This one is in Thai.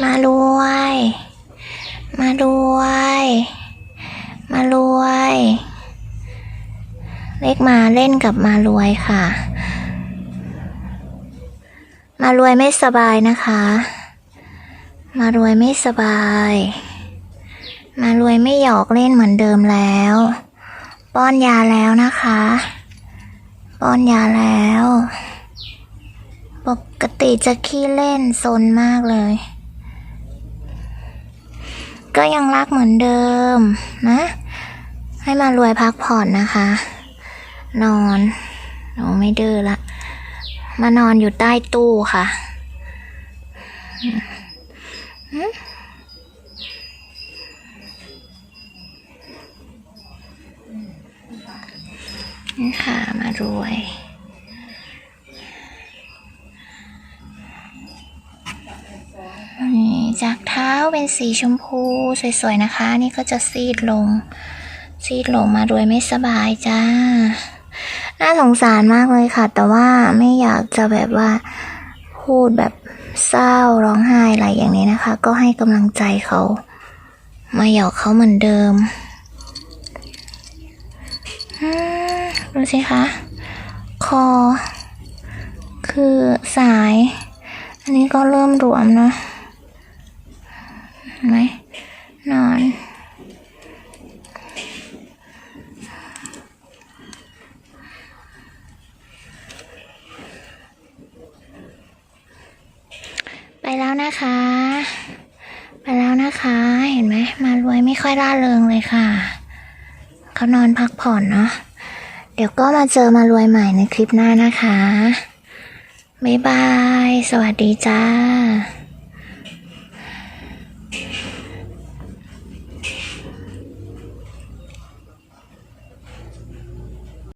มารวย มารวย มารวย เล็กมาเล่นกับมารวยค่ะ มารวยไม่สบายนะคะ มารวยไม่สบาย มารวยไม่หยอกเล่นเหมือนเดิมแล้ว ป้อนยาแล้วนะคะ ป้อนยาแล้วปกติจะขี้เล่นซนมากเลย ก็ยังรักเหมือนเดิมนะ ให้มารวยพักผ่อนนะคะ นอนหนูไม่ดื้อละ มานอนอยู่ใต้ตู้ค่ะนี่ค่ะมารวย นี่ จากเท้าเป็นสีชมพูสวยๆนะคะ นี่ก็จะซีดลง ซีดลงมารวยไม่สบายจ้า น่าสงสารมากเลยค่ะ แต่ว่าไม่อยากจะแบบว่าพูดแบบเศร้าร้องไห้อะไรอย่างนี้นะคะ ก็ให้กำลังใจเขา มาหยอกเขาเหมือนเดิมดูสิคะ คอ คือสาย อันนี้ก็เริ่มรวมนะ ไหมนอน ไปแล้วนะคะ ไปแล้วนะคะ เห็นไหม มารวยไม่ค่อยร่าเริงเลยค่ะ เขานอนพักผ่อนเนาะ เดี๋ยวก็มาเจอมารวยใหม่ในคลิปหน้านะคะ บ๊ายบาย สวัสดีจ้า